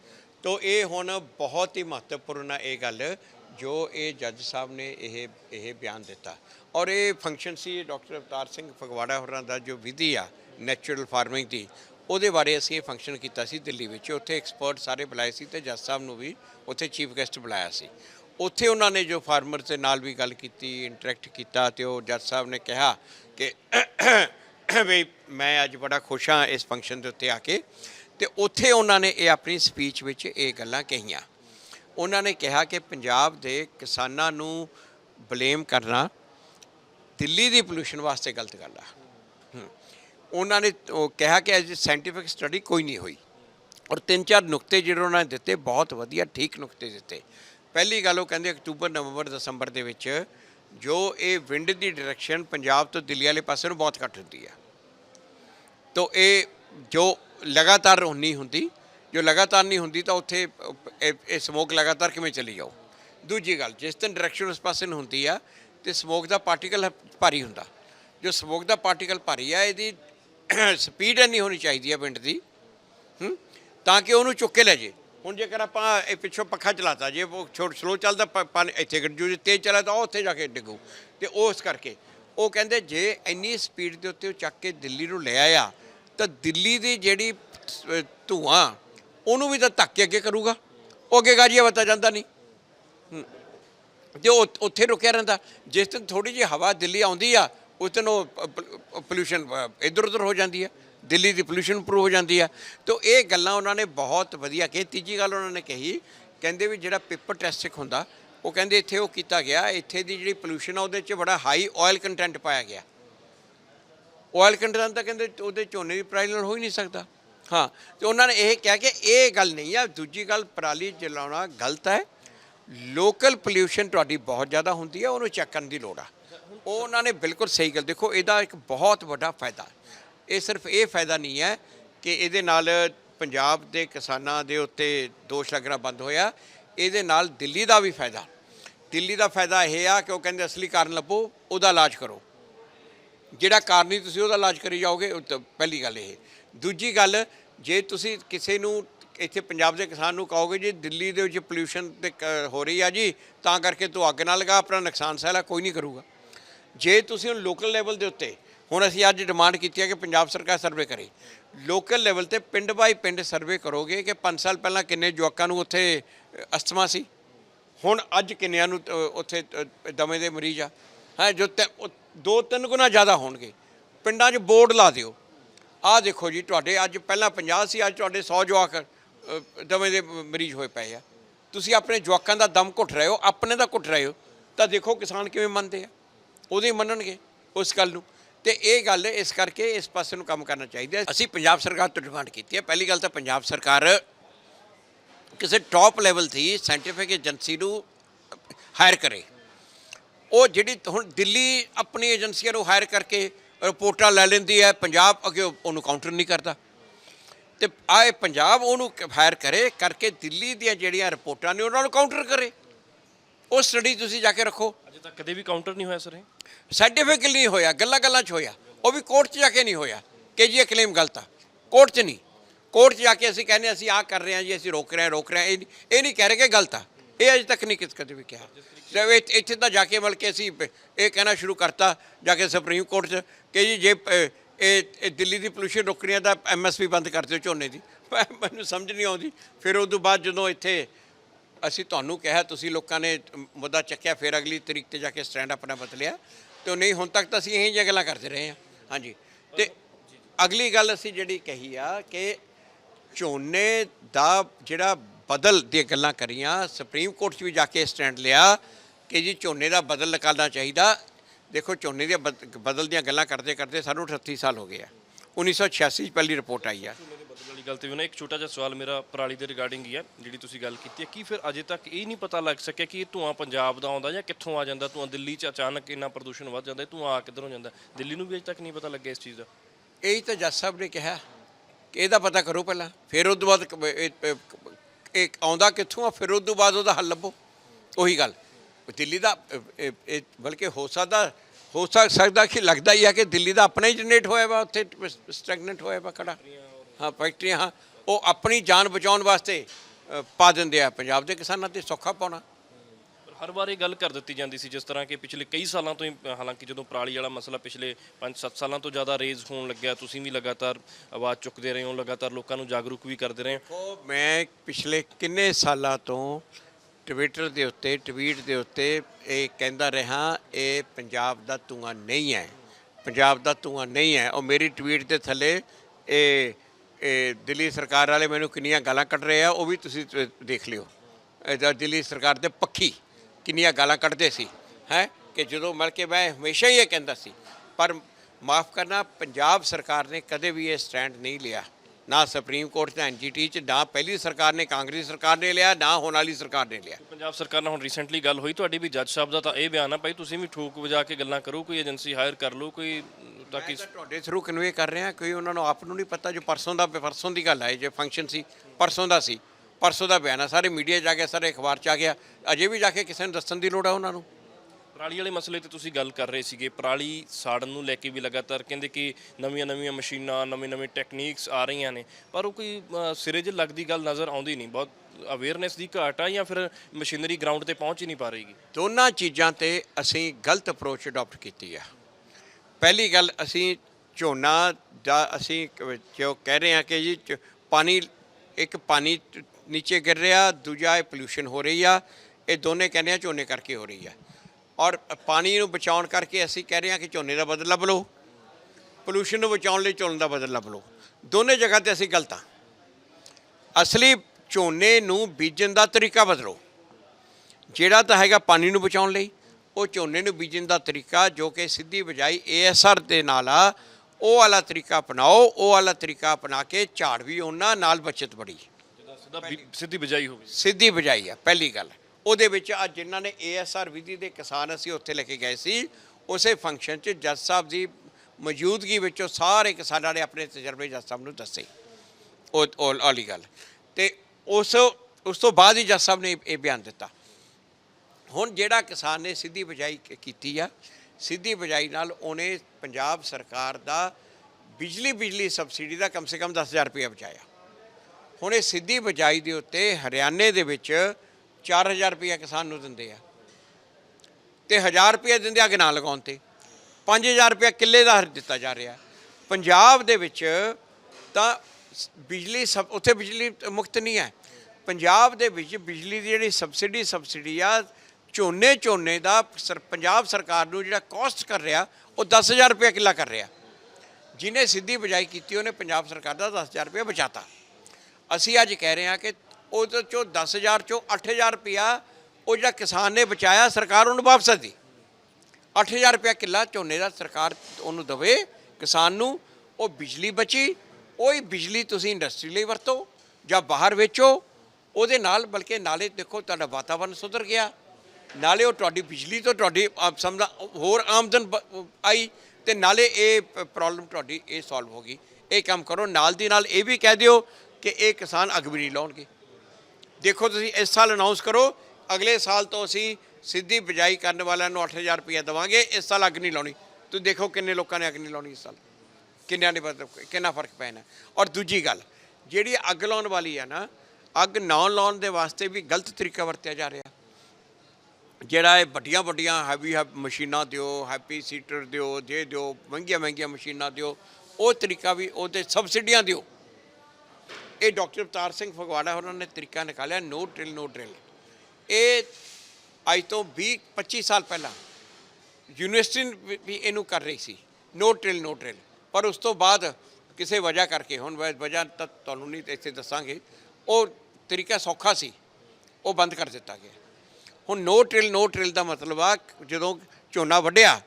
ਤੋ ਇਹ ਹੁਣ ਬਹੁਤ ਹੀ ਮਹੱਤਵਪੂਰਨ ਹੈ ਇਹ ਗੱਲ, ਜੋ ਇਹ ਜੱਜ ਸਾਹਿਬ ਨੇ ਇਹ ਇਹ ਬਿਆਨ ਦਿੱਤਾ। ਔਰ ਇਹ ਫੰਕਸ਼ਨ ਸੀ ਡਾਕਟਰ ਅਵਤਾਰ ਸਿੰਘ ਫਗਵਾੜਾ ਹੋਰਾਂ ਦਾ, ਜੋ ਵਿਧੀ ਆ ਨੈਚੁਰਲ ਫਾਰਮਿੰਗ ਦੀ। ਉਹਦੇ ਬਾਰੇ ਅਸੀਂ ਇਹ ਫੰਕਸ਼ਨ ਕੀਤਾ ਸੀ ਦਿੱਲੀ ਵਿੱਚ। ਉੱਥੇ ਐਕਸਪਰਟ ਸਾਰੇ ਬੁਲਾਏ ਸੀ ਤੇ ਜੱਜ ਸਾਹਿਬ ਨੂੰ ਵੀ ਉੱਥੇ ਚੀਫ ਗੈਸਟ ਬੁਲਾਇਆ ਸੀ। ਉੱਥੇ ਉਹਨਾਂ ਨੇ ਜੋ ਫਾਰਮਰ ਦੇ ਨਾਲ ਵੀ ਗੱਲ ਕੀਤੀ ਇੰਟਰੈਕਟ ਕੀਤਾ ਤੇ ਉਹ ਜੱਜ ਸਾਹਿਬ ਨੇ ਕਿਹਾ ਕਿ ਵੀ ਮੈਂ ਅੱਜ ਬੜਾ ਖੁਸ਼ ਹਾਂ ਇਸ ਫੰਕਸ਼ਨ ਦੇ ਉੱਤੇ ਆ ਕੇ। ਤੇ ਉੱਥੇ ਉਹਨਾਂ ਨੇ ਇਹ ਆਪਣੀ ਸਪੀਚ ਵਿੱਚ ਇਹ ਗੱਲਾਂ ਕਹੀਆਂ। ਉਹਨਾਂ ਨੇ ਕਿਹਾ ਕਿ ਪੰਜਾਬ ਦੇ ਕਿਸਾਨਾਂ ਨੂੰ ਬਲੇਮ ਕਰਨਾ ਦਿੱਲੀ ਦੀ ਪੋਲੂਸ਼ਨ ਵਾਸਤੇ ਗਲਤ ਗੱਲ ਆ। ਉਹਨਾਂ ਨੇ, ਉਹ ਕਿਹਾ ਕਿ ਅਜੇ ਸਾਇੰਟੀਫਿਕ ਸਟੱਡੀ ਕੋਈ ਨਹੀਂ ਹੋਈ। ਔਰ ਤਿੰਨ ਚਾਰ ਨੁਕਤੇ ਜਿਹੜੇ ਉਹਨਾਂ ਨੇ ਦਿੱਤੇ, ਬਹੁਤ ਵਧੀਆ, ਠੀਕ ਨੁਕਤੇ ਦਿੱਤੇ। ਪਹਿਲੀ ਗੱਲ ਉਹ ਕਹਿੰਦੇ ਅਕਤੂਬਰ, ਨਵੰਬਰ, ਦਸੰਬਰ ਦੇ ਵਿੱਚ ਜੋ ਇਹ ਵਿੰਡ ਦੀ ਡਾਇਰੈਕਸ਼ਨ ਪੰਜਾਬ ਤੋਂ ਦਿੱਲੀ ਵਾਲੇ ਪਾਸੇ ਨੂੰ ਬਹੁਤ ਘੱਟ ਹੁੰਦੀ ਆ। ਤੋ ਇਹ ਜੋ ਲਗਾਤਾਰ ਨਹੀਂ ਹੁੰਦੀ, ਜੋ ਲਗਾਤਾਰ ਨਹੀਂ ਹੁੰਦੀ ਤਾਂ ਉੱਥੇ ਇਹ- ਇਹ ਸਮੋਕ ਲਗਾਤਾਰ ਕਿਵੇਂ ਚਲੀ ਜਾਓ ਦੂਜੀ ਗੱਲ, ਜਿਸ ਦਿਨ ਡਾਇਰੈਕਸ਼ਨ ਉਸ ਪਾਸੇ ਨੂੰ ਹੁੰਦੀ ਆ, ਤੇ ਸਮੋਕ ਦਾ ਪਾਰਟੀਕਲ ਭਾਰੀ ਹੁੰਦਾ। ਜੋ ਸਮੋਕ ਦਾ ਪਾਰਟੀਕਲ ਭਾਰੀ ਆ, ਇਹਦੀ ਸਪੀਡ ਇੰਨੀ ਹੋਣੀ ਚਾਹੀਦੀ ਆ ਵਿੰਡ ਦੀ ਹੂੰ ਤਾਂ ਕਿ ਉਹਨੂੰ ਚੁੱਕ ਕੇ ਲੈ ਜੇ। ਹੁਣ ਜੇਕਰ ਆਪਾਂ ਇਹ ਪਿੱਛੋਂ ਪੱਖਾ ਚਲਾਤਾ ਜੇ ਉਹ ਛੋਟ ਸਲੋ ਚੱਲਦਾ ਪਾਣੀ ਇੱਥੇ ਗਿਰ ਜੂ ਜੇ ਤੇਜ਼ ਚੱਲਾ ਤਾਂ ਉਹ ਉੱਥੇ ਜਾ ਕੇ ਡਿੱਗੂ। ਤੇ ਉਸ ਕਰਕੇ ਉਹ ਕਹਿੰਦੇ ਜੇ ਇੰਨੀ ਸਪੀਡ ਦੇ ਉੱਤੇ ਉਹ ਚੱਕ ਕੇ ਦਿੱਲੀ ਨੂੰ ਲੈ ਆਇਆ ਤਾਂ ਦਿੱਲੀ ਦੀ ਜਿਹੜੀ ਅਹ, ਧੂਆਂ ਉਹਨੂੰ ਵੀ ਤਾਂ ਧੱਕ ਕੇ ਅੱਗੇ ਕਰੂਗਾ। ਉਹ ਅੱਗੇ ਗਾਜੀਆ ਵਤਾ ਜਾਂਦਾ ਨਹੀਂ। ਜੇ ਉਹ ਉੱਥੇ ਰੁਕਿਆ ਰਹਿੰਦਾ। ਜਿਸ ਦਿਨ ਥੋੜੀ ਜਿਹੀ ਹਵਾ ਦਿੱਲੀ ਆਉਂਦੀ ਆ ਉਸ ਦਿਨ ਉਹ ਪੋਲੂਸ਼ਨ ਇੱਧਰ ਉੱਧਰ ਹੋ ਜਾਂਦੀ ਹੈ, ਦਿੱਲੀ ਦੀ ਪੋਲੂਸ਼ਨ ਇੰਪਰੂਵ ਹੋ ਜਾਂਦੀ ਆ ਤੋ ਇਹ ਗੱਲਾਂ ਉਹਨਾਂ ਨੇ ਬਹੁਤ ਵਧੀਆ ਕਹੀ ਤੀਜੀ ਗੱਲ ਉਹਨਾਂ ਨੇ ਕਹੀ, ਕਹਿੰਦੇ ਵੀ ਜਿਹੜਾ ਪੇਪਰ ਟੈਸਟਿਕ ਹੁੰਦਾ, ਉਹ ਕਹਿੰਦੇ ਇੱਥੇ ਉਹ ਕੀਤਾ ਗਿਆ, ਇੱਥੇ ਦੀ ਜਿਹੜੀ ਪੋਲੂਸ਼ਨ ਆ ਉਹਦੇ 'ਚ ਬੜਾ ਹਾਈ ਆਇਲ ਕੰਟੈਂਟ ਪਾਇਆ ਗਿਆ। ਆਇਲ ਕੰਟੈਂਟ ਤਾਂ ਕਹਿੰਦੇ ਉਹਦੇ ਝੋਨੇ ਦੀ ਪ੍ਰਾਈਸ ਨਾਲ ਹੋ ਹੀ ਨਹੀਂ ਸਕਦਾ। ਹਾਂ, ਤੇ ਉਹਨਾਂ ਨੇ ਇਹ ਕਿਹਾ ਕਿ ਇਹ ਗੱਲ ਨਹੀਂ ਆ, ਦੂਜੀ ਗੱਲ ਪਰਾਲੀ ਜਲਾਉਣਾ ਗਲਤ ਹੈ। ਲੋਕਲ ਪੋਲਿਊਸ਼ਨ ਤੁਹਾਡੀ ਬਹੁਤ ਜ਼ਿਆਦਾ ਹੁੰਦੀ ਹੈ, ਉਹਨੂੰ ਚੈੱਕ ਕਰਨ ਦੀ ਲੋੜ ਆ। ਉਹ ਉਹਨਾਂ ਨੇ ਬਿਲਕੁਲ ਸਹੀ ਗੱਲ, ਦੇਖੋ ਇਹਦਾ ਇੱਕ ਬਹੁਤ ਵੱਡਾ ਫਾਇਦਾ। ਇਹ ਸਿਰਫ ਇਹ ਫਾਇਦਾ ਨਹੀਂ ਹੈ ਕਿ ਇਹਦੇ ਨਾਲ ਪੰਜਾਬ ਦੇ ਕਿਸਾਨਾਂ ਦੇ ਉੱਤੇ ਦੋਸ਼ ਲੱਗਣਾ ਬੰਦ ਹੋਇਆ। ਇਹਦੇ ਨਾਲ ਦਿੱਲੀ ਦਾ ਵੀ ਫਾਇਦਾ। ਦਿੱਲੀ ਦਾ ਫਾਇਦਾ ਇਹ ਆ ਕਿ ਉਹ ਕਹਿੰਦੇ ਅਸਲੀ ਕਾਰਨ ਲੱਭੋ, ਉਹਦਾ ਇਲਾਜ ਕਰੋ। ਜਿਹੜਾ ਕਾਰਨ ਨਹੀਂ ਤੁਸੀਂ ਉਹਦਾ ਇਲਾਜ ਕਰੀ ਜਾਓਗੇ ਤਾਂ ਪਹਿਲੀ ਗੱਲ ਇਹ। ਦੂਜੀ ਗੱਲ, ਜੇ ਤੁਸੀਂ ਕਿਸੇ ਨੂੰ ਇੱਥੇ ਪੰਜਾਬ ਦੇ ਕਿਸਾਨ ਨੂੰ ਕਹੋਗੇ, ਜੀ, ਦਿੱਲੀ ਦੇ ਵਿੱਚ ਪੋਲੂਸ਼ਨ ਤੇ ਕ- ਹੋ ਰਹੀ ਆ ਜੀ, ਤਾਂ ਕਰਕੇ ਤੂੰ ਅੱਗ ਨਾ ਲਗਾ, ਆਪਣਾ ਨੁਕਸਾਨ ਸਹਿਲਾ ਕੋਈ ਨਹੀਂ ਕਰੂਗਾ। ਜੇ ਤੁਸੀਂ ਹੁਣ ਲੋਕਲ ਲੈਵਲ ਦੇ ਉੱਤੇ, ਹੁਣ ਅਸੀਂ ਅੱਜ ਡਿਮਾਂਡ ਕੀਤੀ ਹੈ ਕਿ ਪੰਜਾਬ ਸਰਕਾਰ ਸਰਵੇ ਕਰੇ। ਲੋਕਲ ਲੈਵਲ ਤੇ ਪਿੰਡ ਬਾਈ ਪਿੰਡ ਸਰਵੇ ਕਰੋਗੇ ਕਿ 5 ਸਾਲ ਪਹਿਲਾਂ ਕਿੰਨੇ ਜਵਾਕਾਂ ਨੂੰ ਉੱਥੇ ਅਸਥਮਾ ਸੀ? ਹੁਣ ਅੱਜ ਕਿੰਨਿਆਂ ਨੂੰ ਉੱਥੇ ਦਮੇ ਦੇ ਮਰੀਜ਼ ਆ? ਹੈ, ਜੋ ਤਿ- ਦੋ ਤਿੰਨ ਗੁਣਾ ਜ਼ਿਆਦਾ ਹੋਣਗੇ। ਪਿੰਡਾਂ 'ਚ ਬੋਰਡ ਲਾ ਦਿਓ। ਆਹ ਦੇਖੋ ਜੀ, ਤੁਹਾਡੇ ਅੱਜ ਪਹਿਲਾਂ 50 ਸੀ, ਅੱਜ ਤੁਹਾਡੇ 100 ਜਵਾਕ ਦਮੇ ਦੇ ਮਰੀਜ਼ ਹੋਏ ਪਏ ਆ। ਤੁਸੀਂ ਆਪਣੇ ਜਵਾਕਾਂ ਦਾ ਦਮ ਘੁੱਟ ਰਹੇ ਹੋ, ਆਪਣੇ ਦਾ ਘੁੱਟ ਰਹੇ ਹੋ। ਤਾਂ ਦੇਖੋ ਕਿਸਾਨ ਕਿਵੇਂ ਮੰਨਦੇ ਆ। ਉਹਦੇ ਹੀ ਮੰਨਣਗੇ ਉਸ ਗੱਲ ਨੂੰ। ਤੇ ਇਹ ਗੱਲ ਇਸ ਕਰਕੇ ਇਸ ਪਾਸੇ ਨੂੰ ਕੰਮ ਕਰਨਾ ਚਾਹੀਦਾ। ਅਸੀਂ ਪੰਜਾਬ ਸਰਕਾਰ ਤੋਂ ਡਿਮਾਂਡ ਕੀਤੀ ਹੈ। ਪਹਿਲੀ ਗੱਲ ਤਾਂ ਪੰਜਾਬ ਸਰਕਾਰ ਕਿਸੇ ਟਾਪ ਲੈਵਲ ਦੀ ਸਾਇੰਟੀਫਿਕ ਏਜੰਸੀ ਨੂੰ ਹਾਇਰ ਕਰੇ। ਉਹ ਜਿਹੜੀ ਹੁਣ ਦਿੱਲੀ ਆਪਣੀ ਏਜੰਸੀਆਂ ਨੂੰ ਹਾਇਰ ਕਰਕੇ ਰਿਪੋਰਟਾਂ ਲੈ ਲੈਂਦੀ ਹੈ। ਪੰਜਾਬ ਅੱਗੇ ਉਹਨੂੰ ਕਾਊਂਟਰ ਨਹੀਂ ਕਰਦਾ। ਤੇ ਆਏ ਪੰਜਾਬ ਉਹਨੂੰ ਹਾਇਰ ਕਰੇ, ਕਰਕੇ ਦਿੱਲੀ ਦੀਆਂ ਜਿਹੜੀਆਂ ਰਿਪੋਰਟਾਂ ਨੇ, ਉਹਨਾਂ ਨੂੰ ਕਾਊਂਟਰ ਕਰੇ। ਉਹ ਸਟੱਡੀ ਤੁਸੀਂ ਜਾ ਕੇ ਰੱਖੋ। ਅਜੇ ਤੱਕ ਕਦੇ ਵੀ ਕਾਊਂਟਰ ਨਹੀਂ ਹੋਇਆ ਸਰ ਇਹ? ਸਰਟੀਫਿਕੇਟ ਨਹੀਂ ਹੋਇਆ ਗੱਲਾਂ ਗੱਲਾਂ 'ਚ ਹੋਇਆ। ਉਹ ਵੀ ਕੋਰਟ 'ਚ ਜਾ ਕੇ ਨਹੀਂ ਹੋਇਆ ਕਿ ਜੀ ਇਹ ਕਲੇਮ ਗਲਤ ਆ। ਕੋਰਟ 'ਚ ਨਹੀਂ। ਕੋਰਟ 'ਚ ਜਾ ਕੇ ਅਸੀਂ ਕਹਿੰਦੇ ਅਸੀਂ ਆਹ ਕਰ ਰਹੇ ਹਾਂ ਜੀ ਅਸੀਂ ਰੋਕ ਰਹੇ ਹਾਂ ਰੋਕ ਰਹੇ ਹਾਂ ਇਹ ਨਹੀਂ- ਇਹ ਨਹੀਂ ਕਹਿ ਰਹੇ ਕਿ ਗਲਤ ਆ। ਇਹ ਅਜੇ ਤੱਕ ਨਹੀਂ ਕਿਸ ਕਦੇ ਵੀ ਕਿਹਾ। ਤੇ ਇੱਥੇ ਤਾਂ ਜਾ ਕੇ ਮਤਲਬ ਕਿ ਅਸੀਂ ਇਹ ਕਹਿਣਾ ਸ਼ੁਰੂ ਕਰਤਾ ਜਾ ਕੇ ਸੁਪਰੀਮ ਕੋਰਟ 'ਚ ਕਿ ਜੀ ਜੇ ਇਹ ਇਹ ਦਿੱਲੀ ਦੀ ਪੋਲੂਸ਼ਨ ਰੋਕਣੀ ਆ ਤਾਂ ਐਮਐਸਪੀ ਬੰਦ ਕਰ ਦਿਓ ਝੋਨੇ ਦੀ। ਮੈਨੂੰ ਸਮਝ ਨਹੀਂ ਆਉਂਦੀ। ਫਿਰ ਉਸ ਤੋਂ ਬਾਅਦ ਜਦੋਂ ਇੱਥੇ ਅਸੀਂ ਤੁਹਾਨੂੰ ਕਿਹਾ, ਤੁਸੀਂ ਲੋਕਾਂ ਨੇ ਮੁੱਦਾ ਚੱਕਿਆ, ਫਿਰ ਅਗਲੀ ਤਰੀਕ ਤੇ ਜਾ ਕੇ ਸਟੈਂਡ ਆਪਣਾ ਬਦਲਿਆ। ਤੇ ਉਹ ਨਹੀਂ, ਹੁਣ ਤੱਕ ਤਾਂ ਅਸੀਂ ਇਹੀ ਜਿਹੀਆਂ ਗੱਲਾਂ ਕਰਦੇ ਰਹੇ ਹਾਂ। ਹਾਂਜੀ। ਤੇ ਅਗਲੀ ਗੱਲ ਅਸੀਂ ਜਿਹੜੀ ਕਹੀ ਆ ਕਿ ਝੋਨੇ ਦਾ ਜਿਹੜਾ ਬਦਲ ਦੀਆਂ ਗੱਲਾਂ ਕਰੀਆਂ ਸੁਪਰੀਮ ਕੋਰਟ 'ਚ ਵੀ ਜਾ ਕੇ ਸਟੈਂਡ ਲਿਆ ਕਿ ਜੀ ਝੋਨੇ ਦਾ ਬਦਲ ਨਿਕਾਲਣਾ ਚਾਹੀਦਾ। ਦੇਖੋ, ਝੋਨੇ ਦੇ ਬਦ- ਬਦਲ ਦੀਆਂ ਗੱਲਾਂ ਕਰਦੇ ਕਰਦੇ ਸਾਨੂੰ 38 ਸਾਲ ਹੋ ਗਏ ਆ। 1986 'ਚ ਪਹਿਲੀ ਰਿਪੋਰਟ ਆਈ ਆ। ਝੋਨੇ ਦੇ ਬਦਲ ਵਾਲੀ ਗੱਲ ਤੇ ਵੀ ਨਾ ਇੱਕ ਛੋਟਾ ਜਿਹਾ ਸਵਾਲ ਮੇਰਾ ਪਰਾਲੀ ਦੇ ਰਿਗਾਰਡਿੰਗ ਹੀ ਹੈ ਜਿਹੜੀ ਤੁਸੀਂ ਗੱਲ ਕੀਤੀ ਹੈ। ਕੀ ਫਿਰ ਅਜੇ ਤੱਕ ਇਹ ਨਹੀਂ ਪਤਾ ਲੱਗ ਸਕਿਆ ਕਿ ਇਹ ਧੂਆਂ ਪੰਜਾਬ ਦਾ ਆਉਂਦਾ ਜਾਂ ਕਿੱਥੋਂ ਆ ਜਾਂਦਾ? ਧੂਆਂ ਦਿੱਲੀ 'ਚ ਅਚਾਨਕ ਇੰਨਾ ਪ੍ਰਦੂਸ਼ਣ ਵੱਧ ਜਾਂਦਾ ਧੂਆਂ ਆ ਕਿੱਧਰੋਂ ਜਾਂਦਾ? ਦਿੱਲੀ ਨੂੰ ਵੀ ਅਜੇ ਤੱਕ ਨਹੀਂ ਪਤਾ ਲੱਗਿਆ ਇਸ ਚੀਜ਼ ਦਾ। ਇਹੀ ਤਾਂ ਜੱਜ ਸਾਹਿਬ ਨੇ ਕਿਹਾ। ਕਿ ਇਹਦਾ ਪਤਾ ਕਰੋ ਪਹਿਲਾਂ ਫਿਰ ਉਸ ਤੋਂ ਬਾਅਦ ਕ- ਇਹ- ਇਹ- ਇਹ ਆਉਂਦਾ ਕਿੱਥੋਂ ਆ ਫਿਰ ਉਸ ਤੋਂ ਬਾਅਦ ਉਹਦਾ ਹੱਲ ਲੱਭੋ। ਉਹੀ ਗੱਲ। ਦਿੱਲੀ ਦਾ ਇਹ ਬਲਕਿ ਹੋ ਸਕਦਾ ਹੋ ਸਕ- ਸਕਦਾ ਕਿ ਲੱਗਦਾ ਹੀ ਆ ਕਿ ਦਿੱਲੀ ਦਾ ਆਪਣਾ ਹੀ ਜਨਰੇਟ ਹੋਇਆ ਵਾ ਉੱਥੇ ਸਟੈਗਨੈਂਟ ਹੋਇਆ ਵਾ ਖੜਾ। ਹਾਂ ਫੈਕਟਰੀਆਂ ਹਾਂ ਉਹ ਆਪਣੀ ਜਾਨ ਬਚਾਉਣ ਵਾਸਤੇ ਪਾ ਦਿੰਦੇ ਆ ਪੰਜਾਬ ਦੇ ਕਿਸਾਨਾਂ ਤੇ ਸੌਖਾ ਪਾਉਣਾ। ਹਰ ਵਾਰ ਇਹ ਗੱਲ ਕਰ ਦਿੱਤੀ ਜਾਂਦੀ ਸੀ ਜਿਸ ਤਰ੍ਹਾਂ ਕਿ ਪਿਛਲੇ ਕਈ ਸਾਲਾਂ ਤੋਂ ਹੀ ਹਾਲਾਂਕਿ ਜਦੋਂ ਪਰਾਲੀ ਵਾਲਾ ਮਸਲਾ ਪਿਛਲੇ 5-7 ਸਾਲਾਂ ਤੋਂ ਜ਼ਿਆਦਾ ਰੇਜ਼ ਹੋਣ ਲੱਗਿਆ ਤੁਸੀਂ ਵੀ ਲਗਾਤਾਰ ਆਵਾਜ਼ ਚੁੱਕਦੇ ਰਹੇ ਹੋ ਲਗਾਤਾਰ ਲੋਕਾਂ ਨੂੰ ਜਾਗਰੂਕ ਵੀ ਕਰਦੇ ਰਹੇ ਹੋ। ਮੈਂ ਪਿਛਲੇ ਕਿੰਨੇ ਸਾਲਾਂ ਤੋਂ ਟਵਿੱਟਰ ਦੇ ਉੱਤੇ ਟਵੀਟ ਦੇ ਉੱਤੇ ਇਹ ਕਹਿੰਦਾ ਰਿਹਾ, ਇਹ ਪੰਜਾਬ ਦਾ ਧੂੰਆਂ ਨਹੀਂ ਹੈ। ਪੰਜਾਬ ਦਾ ਧੂੰਆਂ ਨਹੀਂ ਹੈ। ਉਹ ਮੇਰੀ ਟਵੀਟ ਦੇ ਥੱਲੇ ਇਹ ਇਹ ਦਿੱਲੀ ਸਰਕਾਰ ਵਾਲੇ ਮੈਨੂੰ ਕਿੰਨੀਆਂ ਗਾਲਾਂ ਕੱਢ ਰਹੇ ਆ, ਉਹ ਵੀ ਤੁਸੀਂ ਦੇਖ ਲਿਓ। ਇਹਦਾ ਦਿੱਲੀ ਸਰਕਾਰ ਦੇ ਪੱਖੀ ਕਿੰਨੀਆਂ ਗਾਲਾਂ ਕੱਢਦੇ ਸੀ, ਹੈ? ਕਿ ਜਦੋਂ ਮਿਲ ਕੇ ਮੈਂ ਹਮੇਸ਼ਾ ਹੀ ਇਹ ਕਹਿੰਦਾ ਸੀ, ਪਰ ਮਾਫ ਕਰਨਾ, ਪੰਜਾਬ ਸਰਕਾਰ ਨੇ ਕਦੇ ਵੀ ਇਹ ਸਟੈਂਡ ਨਹੀਂ ਲਿਆ। ਨਾ ਸੁਪਰੀਮ ਕੋਰਟ ਤੇ ਐਨਜੀਟੀ ਚ ਨਾ ਪਹਿਲੀ ਸਰਕਾਰ ਨੇ ਕਾਂਗਰਸੀ ਸਰਕਾਰ ਨੇ ਲਿਆ ਨਾ ਹੋਣ ਵਾਲੀ ਸਰਕਾਰ ਨੇ ਲਿਆ। ਪੰਜਾਬ ਸਰਕਾਰ ਨਾਲ ਹੁਣ ਰੀਸੈਂਟਲੀ ਗੱਲ ਹੋਈ ਤੁਹਾਡੀ ਵੀ ਜੱਜ ਸਾਹਿਬ ਦਾ ਤਾਂ ਇਹ ਬਿਆਨ ਆ ਭਾਈ ਤੁਸੀਂ ਵੀ ਠੋਕ ਵਜਾ ਕੇ ਗੱਲਾਂ ਕਰੋ ਕੋਈ ਏਜੰਸੀ ਹਾਇਰ ਕਰ ਲਓ ਕੋਈ ਤਾਂ ਕਿ ਤੁਹਾਡੇ ਥਰੂ ਕਨਵੇ ਕਰ ਰਿਹਾ ਕੋਈ ਉਹਨਾਂ ਨੂੰ ਆਪ ਨੂੰ ਨਹੀਂ ਪਤਾ ਜੋ ਪਰਸੋਂ ਦਾ ਪਰਸੋਂ ਦੀ ਗੱਲ ਹੈ ਜੇ ਫੰਕਸ਼ਨ ਸੀ ਪਰਸੋਂ ਦਾ ਸੀ ਪਰਸੋਂ ਦਾ ਬਿਆਨ ਹੈ ਸਾਰੇ ਮੀਡੀਆ ਆ ਗਿਆ ਸਾਰੇ ਅਖਬਾਰ 'ਚ ਆ ਗਿਆ ਅਜੇ ਵੀ ਜਾ ਕੇ ਕਿਸੇ ਨੂੰ ਦੱਸਣ ਦੀ ਲੋੜ ਆ ਉਹਨਾਂ ਨੂੰ? ਪਰਾਲੀ ਵਾਲੇ ਮਸਲੇ ਤੇ ਤੁਸੀਂ ਗੱਲ ਕਰ ਰਹੇ ਸੀਗੇ ਪਰਾਲੀ ਸਾੜਨ ਨੂੰ ਲੈ ਕੇ ਵੀ ਲਗਾਤਾਰ ਕਹਿੰਦੇ ਕਿ ਨਵੀਆਂ-ਨਵੀਆਂ ਮਸ਼ੀਨਾਂ ਨਵੇਂ-ਨਵੇਂ ਟੈਕਨੀਕਸ ਆ ਰਹੀਆਂ ਨੇ ਪਰ ਉਹ ਕੋਈ ਅ, ਸਿਰੇ 'ਚ ਲੱਗਦੀ ਗੱਲ ਨਜ਼ਰ ਆਉਂਦੀ ਨਹੀਂ ਬਹੁਤ ਅਵੇਅਰਨੈਸ ਦੀ ਘਾਟ ਆ ਜਾਂ ਫਿਰ ਮਸ਼ੀਨਰੀ ਗਰਾਊਂਡ ਤੇ ਪਹੁੰਚ ਹੀ ਨਹੀਂ ਪਾ ਰਹੀਗੀ ਦੋਨਾਂ ਚੀਜ਼ਾਂ ਤੇ ਅਸੀਂ ਗਲਤ ਅਪਰੋਚ ਅਡਾਪਟ ਕੀਤੀ ਆ। ਪਹਿਲੀ ਗੱਲ ਅਸੀਂ ਝੋਨਾ ਦਾ ਅਸੀਂ ਕ- ਜੋ ਕਹਿ ਰਹੇ ਹਾਂ ਕਿ ਜੀ ਚ- ਪਾਣੀ ਇੱਕ ਪਾਣੀ ਟ- ਨੀਚੇ ਗਿਰ ਰਿਹਾ ਦੂਜਾ ਇਹ ਪੋਲੂਸ਼ਨ ਹੋ ਰਹੀ ਆ ਇਹ ਦੋਨੇ ਕਹਿੰਦੇ ਆ ਝੋਨੇ ਕਰਕੇ ਹੋ ਰਹੀ ਆ। ਔਰ ਪਾਣੀ ਨੂੰ ਬਚਾਉਣ ਕਰਕੇ ਅਸੀਂ ਕਹਿ ਰਹੇ ਹਾਂ ਕਿ ਝੋਨੇ ਦਾ ਬਦਲ ਲੱਭ ਲਓ ਪੋਲੂਸ਼ਨ ਨੂੰ ਬਚਾਉਣ ਲਈ ਝੋਨੇ ਦਾ ਬਦਲ ਲੱਭ ਲਓ ਦੋਨੇ ਜਗ੍ਹਾ ਤੇ ਅਸੀਂ ਗਲਤ ਆ ਅਸਲੀ ਝੋਨੇ ਨੂੰ ਬੀਜਣ ਦਾ ਤਰੀਕਾ ਬਦਲੋ। ਜਿਹੜਾ ਤਾਂ ਹੈਗਾ ਪਾਣੀ ਨੂੰ ਬਚਾਉਣ ਲਈ ਉਹ ਝੋਨੇ ਨੂੰ ਬੀਜਣ ਦਾ ਤਰੀਕਾ ਜੋ ਕਿ ਸਿੱਧੀ ਬਜਾਈ ਏਐਸਆਰ ਦੇ ਨਾਲ ਆ ਉਹ ਵਾਲਾ ਤਰੀਕਾ ਅਪਣਾਓ ਉਹ ਵਾਲਾ ਤਰੀਕਾ ਅਪਣਾ ਕੇ ਝਾੜ ਵੀ ਉਹਨਾਂ ਨਾਲ ਬਚਤ ਬੜੀ। ਸਿੱਧੀ ਬਜਾਈ ਹੋਵੇ। ਸਿੱਧੀ ਬਜਾਈ ਆ ਪਹਿਲੀ ਗੱਲ। ਉਹਦੇ ਵਿੱਚ ਅੱਜ ਜਿਨ੍ਹਾਂ ਨੇ ਏਐਸਆਰ ਵਿਧੀ ਦੇ ਕਿਸਾਨ ਅਸੀਂ ਉੱਥੇ ਲੈ ਕੇ ਗਏ ਸੀ, ਉਸੇ ਫੰਕਸ਼ਨ 'ਚ ਜੱਜ ਸਾਹਿਬ ਦੀ ਮੌਜੂਦਗੀ ਵਿੱਚ ਉਹ ਸਾਰੇ ਕਿਸਾਨਾਂ ਨੇ ਆਪਣੇ ਤਜਰਬੇ ਜੱਜ ਸਾਹਿਬ ਨੂੰ ਦੱਸੇ। ਉਹ ਉਹ ਗੱਲ। ਤੇ ਉਸ ਉਸ ਤੋਂ ਬਾਅਦ ਹੀ ਜੱਜ ਸਾਹਿਬ ਨੇ ਇਹ ਬਿਆਨ ਦਿੱਤਾ। ਹੁਣ ਜਿਹੜਾ ਕਿਸਾਨ ਨੇ ਸਿੱਧੀ ਬਜਾਈ ਕੀਤੀ ਆ, ਸਿੱਧੀ ਬਜਾਈ ਨਾਲ ਉਹਨੇ ਪੰਜਾਬ ਸਰਕਾਰ ਦਾ ਬਿਜਲੀ ਬਿਜਲੀ ਸਬਸਿਡੀ ਦਾ ਕਮ ਸੇ ਕਮ 10000 ਰੁਪਏ ਬਚਾਇਆ। ਹੁਣ ਇਹ ਸਿੱਧੀ ਬਜਾਈ ਦੇ ਉੱਤੇ ਹਰਿਆਣੇ ਦੇ ਵਿੱਚ 4000 ਰੁਪਏ ਕਿਸਾਨ ਨੂੰ ਦਿੰਦੇ ਆ। ਤੇ 1000 ਰੁਪਏ ਦਿੰਦੇ ਆ ਗਨਾ ਲਗਾਉਣ ਤੇ। 5000 ਰੁਪਏ ਕਿੱਲੇ ਦਾ ਦਿੱਤਾ ਜਾ ਰਿਹਾ। ਪੰਜਾਬ ਦੇ ਵਿੱਚ ਤਾਂ ਬਿਜਲੀ ਸਬ, ਉੱਥੇ ਬਿਜਲੀ ਮੁਕਤ ਨਹੀਂ ਹੈ। ਪੰਜਾਬ ਦੇ ਵਿੱਚ ਬਿਜਲੀ ਦੀ ਜਿਹੜੀ ਸਬਸਿਡੀ ਸਬਸਿਡੀ ਆ ਝੋਨੇ ਝੋਨੇ ਦਾ ਸਰ- ਪੰਜਾਬ ਸਰਕਾਰ ਨੂੰ ਜਿਹੜਾ ਕਾਸਟ ਕਰ ਰਿਹਾ, ਉਹ 10000 ਰੁਪਏ ਕਿੱਲਾ ਕਰ ਰਿਹਾ। ਜਿਹਨੇ ਸਿੱਧੀ ਬਜਾਈ ਕੀਤੀ, ਉਹਨੇ ਪੰਜਾਬ ਸਰਕਾਰ ਦਾ 10000 ਰੁਪਏ ਬਚਾਤਾ। ਅਸੀਂ ਅੱਜ ਕਹਿ ਰਹੇ ਹਾਂ ਕਿ ਉਹਦੇ ਚੋਂ 10000 ਚੋਂ 8000 ਰੁਪਇਆ ਉਹ ਜਿਹੜਾ ਕਿਸਾਨ ਨੇ ਬਚਾਇਆ ਸਰਕਾਰ ਉਹਨੂੰ ਵਾਪਸ ਦੇ 8000 ਰੁਪਇਆ ਕਿੱਲਾ ਝੋਨੇ ਦਾ ਸਰਕਾਰ ਉਹਨੂੰ ਦਵੇ, ਕਿਸਾਨ ਨੂੰ, ਉਹ ਬਿਜਲੀ ਬਚੀ, ਉਹ ਹੀ ਬਿਜਲੀ ਤੁਸੀਂ ਇੰਡਸਟਰੀ ਲਈ ਵਰਤੋ ਜਾਂ ਬਾਹਰ ਵੇਚੋ, ਉਹਦੇ ਨਾਲ ਬਲਕਿ ਨਾਲੇ ਦੇਖੋ ਤੁਹਾਡਾ ਵਾਤਾਵਰਣ ਸੁਧਰ ਗਿਆ, ਨਾਲੇ ਉਹ ਤੁਹਾਡੀ ਬਿਜਲੀ ਤੋਂ ਤੁਹਾਡੀ, ਆਪ ਸਮਝਦਾ ਹੋਰ ਆਮਦਨ ਬ- ਆਈ ਤੇ ਨਾਲੇ ਇਹ ਪ੍ਰੋਬਲਮ ਤੁਹਾਡੀ ਇਹ ਸੋਲਵ ਹੋ ਗਈ। ਇਹ ਕੰਮ ਕਰੋ, ਨਾਲ ਦੀ ਨਾਲ ਇਹ ਵੀ ਕਹਿ ਦਿਓ ਕਿ ਇਹ ਕਿਸਾਨ ਅੱਗ ਵੀ ਨਹੀਂ ਲਾਉਣਗੇ। ਦੇਖੋ ਤੁਸੀਂ ਇਸ ਸਾਲ ਅਨਾਉਂਸ ਕਰੋ, ਅਗਲੇ ਸਾਲ ਤੋਂ ਅਸੀਂ ਸਿੱਧੀ ਬਿਜਾਈ ਕਰਨ ਵਾਲਿਆਂ ਨੂੰ 8000 ਰੁਪਏ ਦੇਵਾਂਗੇ, ਇਸ ਸਾਲ ਅੱਗ ਨਹੀਂ ਲਾਉਣੀ। ਤੁਸੀਂ ਦੇਖੋ ਕਿੰਨੇ ਲੋਕਾਂ ਨੇ ਅੱਗ ਨਹੀਂ ਲਾਉਣੀ ਇਸ ਸਾਲ। ਕਿੰਨਿਆਂ ਨੇ ਮਤਲਬ ਕਿੰਨਾ ਫ਼ਰਕ ਪੈਣਾ। ਔਰ ਦੂਜੀ ਗੱਲ, ਜਿਹੜੀ ਅੱਗ ਲਾਉਣ ਵਾਲੀ ਆ ਨਾ, ਅੱਗ ਨਾ ਲਾਉਣ ਦੇ ਵਾਸਤੇ ਵੀ ਗਲਤ ਤਰੀਕਾ ਵਰਤਿਆ ਜਾ ਰਿਹਾ। ਜਿਹੜਾ ਇਹ ਵੱਡੀਆਂ ਵੱਡੀਆਂ ਹੈਵੀ ਮਸ਼ੀਨਾਂ ਦਿਓ ਹੈਪੀ ਸੀਟਰ ਦਿਓ, ਜੇ ਦਿਓ, ਮਹਿੰਗੀਆਂ ਮਹਿੰਗੀਆਂ ਮਸ਼ੀਨਾਂ ਦਿਓ, ਉਹ ਤਰੀਕਾ ਵੀ ਉਹਦੇ ਸਬਸਿਡੀਆਂ ਦਿਓ। ਇਹ ਡਾਕਟਰ ਅਵਤਾਰ ਸਿੰਘ ਫਗਵਾੜਾ ਉਹਨਾਂ ਨੇ ਤਰੀਕਾ ਨਿਕਾਲਿਆ ਨੋ ਟ੍ਰਿਲ ਨੋ ਡਰਿਲ ਇਹ ਅੱਜ ਤੋਂ 20 25 ਸਾਲ ਪਹਿਲਾਂ ਯੂਨੀਵਰਸਿਟੀ ਵੀ- ਵੀ ਇਹਨੂੰ ਕਰ ਰਹੀ ਸੀ। ਨੋ ਟ੍ਰਿਲ ਨੋ ਡਰਿਲ ਪਰ ਉਸ ਤੋਂ ਬਾਅਦ ਕਿਸੇ ਵਜ੍ਹਾ ਕਰਕੇ, ਹੁਣ ਵਜ੍ਹਾ ਤਾਂ ਤੁਹਾਨੂੰ ਨਹੀਂ ਇੱਥੇ ਦੱਸਾਂਗੇ, ਉਹ ਤਰੀਕਾ ਸੌਖਾ ਸੀ। ਉਹ ਬੰਦ ਕਰ ਦਿੱਤਾ ਗਿਆ। ਹੁਣ ਨੋ ਟ੍ਰਿਲ ਨੋ ਟ੍ਰਿਲ ਦਾ ਮਤਲਬ ਆ, ਜਦੋਂ ਝੋਨਾ ਵੱਢਿਆ,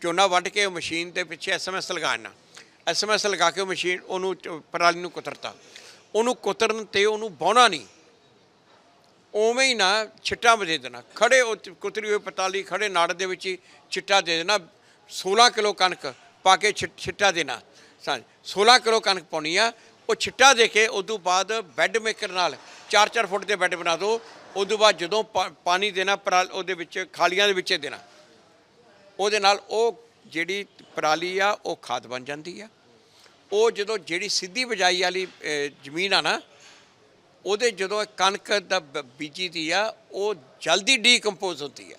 ਝੋਨਾ ਵੱਢ ਕੇ ਉਹ ਮਸ਼ੀਨ ਦੇ ਪਿੱਛੇ ਐਸਐਮਐਸ ਲਗਾਉਣਾ। ਐਸਐਮਐਸ ਲਗਾ ਕੇ ਉਹ ਮਸ਼ੀਨ ਉਹਨੂੰ ਝ- ਪਰਾਲੀ ਨੂੰ ਕੁਤਰਤਾ। ਉਹਨੂੰ ਕੁਤਰਨ ਤੇ ਉਹਨੂੰ ਬਾਉਣਾ ਨਹੀਂ। ਉਵੇਂ ਹੀ ਨਾ ਛਿੱਟਾ ਦੇ ਦੇਣਾ। ਖੜੇ ਉਹ ਕੁਤਰੀ ਹੋਈ ਪਤਾਲੀ ਖੜੇ ਨਾੜ ਦੇ ਵਿੱਚ ਹੀ ਛਿੱਟਾ ਦੇ ਦੇਣਾ। 16 ਕਿਲੋ ਕਣਕ ਪਾ ਕੇ ਛਿ- ਛਿੱਟਾ ਦੇਣਾ। ਸਾਂ 16 ਕਿਲੋ ਕਣਕ ਪਾਉਣੀ ਆ। ਉਹ ਛਿੱਟਾ ਦੇ ਕੇ ਉਸ ਤੋਂ ਬਾਅਦ ਬੈੱਡ ਮੇਕਰ ਨਾਲ 4-4 ਫੁੱਟ ਦੇ ਬੈੱਡ ਬਣਾ ਦਿਓ ਉਸ ਤੋਂ ਬਾਅਦ ਜਦੋਂ ਪਾ- ਪਾਣੀ ਦੇਣਾ ਪਰਾਲ ਉਹਦੇ ਵਿੱਚ ਖਾਲੀਆਂ ਦੇ ਵਿੱਚ ਦੇਣਾ। ਉਹਦੇ ਨਾਲ ਉਹ ਜਿਹੜੀ ਪਰਾਲੀ ਆ ਉਹ ਖਾਦ ਬਣ ਜਾਂਦੀ ਆ। ਉਹ ਜਦੋਂ ਜਿਹੜੀ ਸਿੱਧੀ ਬਜਾਈ ਵਾਲੀ ਜ਼ਮੀਨ ਆ ਨਾ ਉਹਦੇ ਜਦੋਂ ਕਣਕ ਦਾ ਬੀਜੀ ਦੀ ਆ ਉਹ ਜਲਦੀ ਡੀਕੰਪੋਜ਼ ਹੁੰਦੀ ਆ।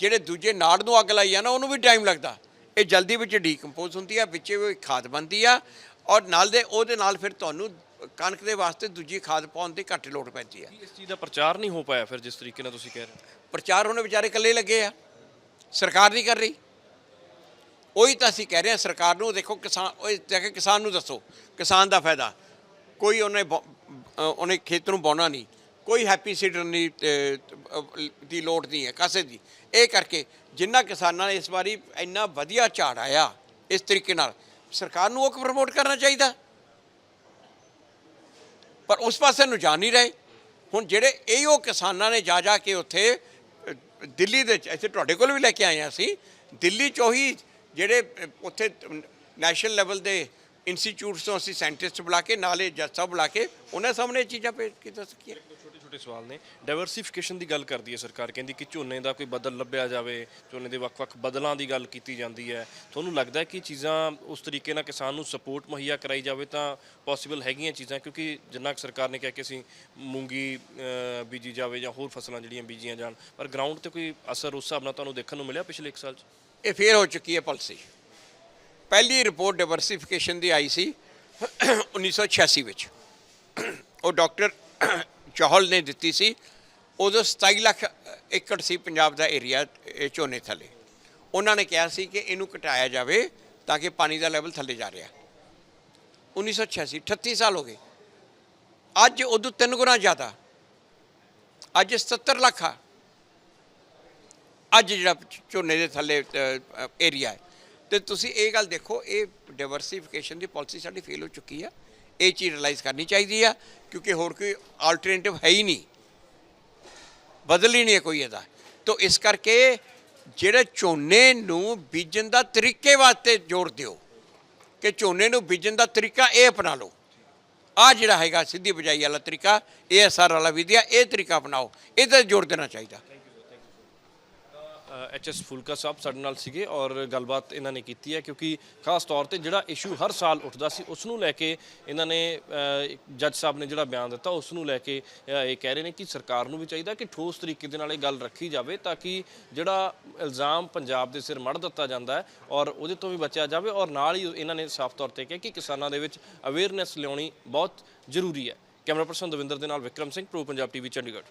ਜਿਹੜੇ ਦੂਜੇ ਨਾੜ ਨੂੰ ਅੱਗ ਲਾਈ ਆ ਨਾ ਉਹਨੂੰ ਵੀ ਟਾਈਮ ਲੱਗਦਾ। ਇਹ ਜਲਦੀ ਵਿੱਚ ਡੀਕੰਪੋਜ਼ ਹੁੰਦੀ ਆ ਵਿੱਚੇ ਉਹ ਖਾਦ ਬਣਦੀ ਆ ਔਰ ਨਾਲ ਦੇ ਉਹਦੇ ਨਾਲ ਫਿਰ ਤੁਹਾਨੂੰ ਕਣਕ ਦੇ ਵਾਸਤੇ ਦੂਜੀ ਖਾਦ ਪਾਉਣ ਦੀ ਘੱਟ ਲੋੜ ਪੈਂਦੀ ਆ। ਇਸ ਚੀਜ਼ ਦਾ ਪ੍ਰਚਾਰ ਨਹੀਂ ਹੋ ਪਾਇਆ ਫਿਰ ਜਿਸ ਤਰੀਕੇ ਨਾਲ ਤੁਸੀਂ ਕਹਿ ਰਹੇ ਹੋ? ਪ੍ਰਚਾਰ ਉਹਨੇ ਵਿਚਾਰੇ ਇਕੱਲੇ ਲੱਗੇ ਆ। ਸਰਕਾਰ ਨਹੀਂ ਕਰ ਰਹੀ। ਉਹੀ ਤਾਂ ਅਸੀਂ ਕਹਿ ਰਹੇ ਹਾਂ, ਸਰਕਾਰ ਨੂੰ ਦੇਖੋ ਕਿਸਾਨ ਉਹ ਜਾ ਕੇ ਕਿਸਾਨ ਨੂੰ ਦੱਸੋ, ਕਿਸਾਨ ਦਾ ਫਾਇਦਾ। ਕੋਈ ਉਹਨੇ ਬੋ- ਉਹਨੇ ਖੇਤ ਨੂੰ ਬਾਉਣਾ ਨਹੀਂ, ਕੋਈ ਹੈਪੀ ਸੀਡਰ ਨਹੀਂ ਦੀ ਲੋੜ ਨਹੀਂ ਹੈ ਕਾਸੇ ਦੀ। ਇਹ ਕਰਕੇ ਜਿੰਨਾ ਕਿਸਾਨਾਂ ਨੇ ਇਸ ਵਾਰੀ ਇੰਨਾ ਵਧੀਆ ਝਾੜ ਆਇਆ ਇਸ ਤਰੀਕੇ ਨਾਲ, ਸਰਕਾਰ ਨੂੰ ਉਹ ਪ੍ਰਮੋਟ ਕਰਨਾ ਚਾਹੀਦਾ। ਪਰ ਉਸ ਪਾਸੇ ਨੂੰ ਜਾ ਨਹੀਂ ਰਹੇ। ਹੁਣ ਜਿਹੜੇ ਇਹ ਉਹ ਕਿਸਾਨਾਂ ਨੇ ਜਾ ਜਾ ਕੇ ਉੱਥੇ ਦਿੱਲੀ ਦੇ ਇੱਥੇ ਤੁਹਾਡੇ ਕੋਲ ਵੀ ਲੈ ਕੇ ਆਏ ਹਾਂ ਅਸੀਂ, ਦਿੱਲੀ ਚੋਂ ਹੀ ਜਿਹੜੇ ਉੱਥੇ ਨੈਸ਼ਨਲ ਲੈਵਲ ਦੇ ਇੰਸਟੀਚਿਊਟਸ ਤੋਂ ਅਸੀਂ ਸਾਇੰਟਿਸਟ ਬੁਲਾ ਕੇ, ਨਾਲੇ ਜੱਜ ਸਾਹਿਬ ਬੁਲਾ ਕੇ, ਉਹਨਾਂ ਸਾਹਮਣੇ ਇਹ ਚੀਜ਼ਾਂ ਪੇਸ਼ ਕੀਤਾ ਸਕੀਏ? ਛੋਟੇ ਛੋਟੇ ਸਵਾਲ ਨੇ। ਡਾਈਵਰਸਿਫਿਕੇਸ਼ਨ ਦੀ ਗੱਲ ਕਰਦੀ ਹੈ ਸਰਕਾਰ, ਕਹਿੰਦੀ ਕਿ ਝੋਨੇ ਦਾ ਕੋਈ ਬਦਲ ਲੱਭਿਆ ਜਾਵੇ, ਝੋਨੇ ਦੇ ਵੱਖ-ਵੱਖ ਬਦਲਾਂ ਦੀ ਗੱਲ ਕੀਤੀ ਜਾਂਦੀ ਹੈ। ਤੁਹਾਨੂੰ ਲੱਗਦਾ ਕਿ ਚੀਜ਼ਾਂ ਉਸ ਤਰੀਕੇ ਨਾਲ ਕਿਸਾਨ ਨੂੰ ਸਪੋਰਟ ਮੁਹੱਈਆ ਕਰਾਈ ਜਾਵੇ ਤਾਂ ਪੋਸੀਬਲ ਹੈਗੀਆਂ ਚੀਜ਼ਾਂ? ਕਿਉਂਕਿ ਜਿੰਨਾ ਕੁ ਸਰਕਾਰ ਨੇ ਕਿਹਾ ਕਿ ਅਸੀਂ ਮੂੰਗੀ ਬੀਜੀ ਜਾਵੇ ਜਾਂ ਹੋਰ ਫਸਲਾਂ ਜਿਹੜੀਆਂ ਬੀਜੀਆਂ ਜਾਣ, ਪਰ ਗਰਾਊਂਡ ਤੇ ਕੋਈ ਅਸਰ ਉਸ ਹਿਸਾਬ ਨਾਲ ਤੁਹਾਨੂੰ ਦੇਖਣ ਨੂੰ ਮਿਲਿਆ ਪਿਛਲੇ 1 ਸਾਲ 'ਚ? ਇਹ ਫੇਰ ਹੋ ਚੁੱਕੀ ਹੈ ਪਾਲਿਸੀ। ਪਹਿਲੀ ਰਿਪੋਰਟ ਡਾਈਵਰਸਿਫਿਕੇਸ਼ਨ ਦੀ ਆਈ ਸੀ 1986 ਵਿੱਚ। ਉਹ ਡਾਕਟਰ ਚਹਲ ਨੇ ਦਿੱਤੀ ਸੀ। ਉਦੋਂ 27 ਲੱਖ ਏਕੜ ਸੀ ਪੰਜਾਬ ਦਾ ਏਰੀਆ, ਇਹ ਝੋਨੇ ਥੱਲੇ। ਉਹਨਾਂ ਨੇ ਕਿਹਾ ਸੀ ਕਿ ਇਹਨੂੰ ਘਟਾਇਆ ਜਾਵੇ ਤਾਂ ਕਿ ਪਾਣੀ ਦਾ ਲੈਵਲ ਥੱਲੇ ਜਾ ਰਿਹਾ। 1986 38 ਸਾਲ ਹੋ ਗਏ। ਅੱਜ ਉਦੋਂ ਤਿੰਨ ਗੁਣਾ ਜ਼ਿਆਦਾ। ਅੱਜ 77 ਲੱਖ ਆ। ਅੱਜ ਜਿਹੜਾ ਝੋਨੇ ਦੇ ਥੱਲੇ ਏਰੀਆ ਹੈ। ਤੇ ਤੁਸੀਂ ਇਹ ਗੱਲ ਦੇਖੋ, ਇਹ ਡਾਈਵਰਸਿਫਿਕੇਸ਼ਨ ਦੀ ਪਾਲਿਸੀ ਸਾਡੀ ਫੇਲ ਹੋ ਚੁੱਕੀ ਆ। ਇਹ ਚੀਜ਼ ਰਿਅਲਾਈਜ਼ ਕਰਨੀ ਚਾਹੀਦੀ ਆ, ਕਿਉਂਕਿ ਹੋਰ ਕੋਈ ਆਲਟਰਨੇਟਿਵ ਹੈ ਹੀ ਨਹੀਂ। ਬਦਲ ਹੀ ਨਹੀਂ ਹੈ ਕੋਈ ਇਹਦਾ। ਤੋਂ ਇਸ ਕਰਕੇ ਜਿਹੜੇ ਝੋਨੇ ਨੂੰ ਬੀਜਣ ਦਾ ਤਰੀਕੇ ਵਾਸਤੇ ਜ਼ੋਰ ਦਿਓ, ਕਿ ਝੋਨੇ ਨੂੰ ਬੀਜਣ ਦਾ ਤਰੀਕਾ ਇਹ ਅਪਣਾ ਲਓ। ਆ ਜਿਹੜਾ ਹੈਗਾ ਸਿੱਧੀ ਬਜਾਈ ਵਾਲਾ ਤਰੀਕਾ, ਇਹ ਅਸਰ ਵਾਲਾ ਵਿਧਿਆ ਇਹ ਤਰੀਕਾ ਅਪਣਾਓ। ਇਹਦੇ ਤੇ ਜ਼ੋਰ ਦੇਣਾ ਚਾਹੀਦਾ। ਐਚ ਐਸ ਫੁਲਕਾ ਸਾਹਿਬ ਸਾਡੇ ਨਾਲ ਸੀਗੇ ਔਰ ਗੱਲਬਾਤ ਇਹਨਾਂ ਨੇ ਕੀਤੀ ਹੈ ਕਿਉਂਕਿ ਖਾਸ ਤੌਰ ਤੇ ਜਿਹੜਾ ਇਸ਼ੂ ਹਰ ਸਾਲ ਉੱਠਦਾ ਸੀ ਉਸ ਨੂੰ ਲੈ ਕੇ ਇਹਨਾਂ ਨੇ ਜੱਜ ਸਾਹਿਬ ਨੇ ਜਿਹੜਾ ਬਿਆਨ ਦਿੱਤਾ ਉਸ ਨੂੰ ਲੈ ਕੇ ਇਹ ਕਹਿ ਰਹੇ ਨੇ ਕਿ ਸਰਕਾਰ ਨੂੰ ਵੀ ਚਾਹੀਦਾ ਕਿ ਠੋਸ ਤਰੀਕੇ ਦੇ ਨਾਲ ਇਹ ਗੱਲ ਰੱਖੀ ਜਾਵੇ ਤਾਂ ਕਿ ਜਿਹੜਾ ਇਲਜ਼ਾਮ ਪੰਜਾਬ ਦੇ ਸਿਰ ਮੜ ਦਿੱਤਾ ਜਾਂਦਾ ਹੈ ਔਰ ਉਹਦੇ ਤੋਂ ਵੀ ਬਚਿਆ ਜਾਵੇ ਔਰ ਨਾਲ ਹੀ ਇਹਨਾਂ ਨੇ ਸਾਫ਼ ਤੌਰ ਤੇ ਕਿਹਾ ਕਿ ਕਿਸਾਨਾਂ ਦੇ ਵਿੱਚ ਅਵੇਅਰਨੈਸ ਲਿਆਉਣੀ ਬਹੁਤ ਜ਼ਰੂਰੀ ਹੈ। ਕੈਮਰਾ ਪਰਸਨ ਦਵਿੰਦਰ ਦੇ ਨਾਲ ਵਿਕਰਮ ਸਿੰਘ, ਪ੍ਰੋ ਪੰਜਾਬ ਟੀਵੀ ਚੰਡੀਗੜ੍ਹ।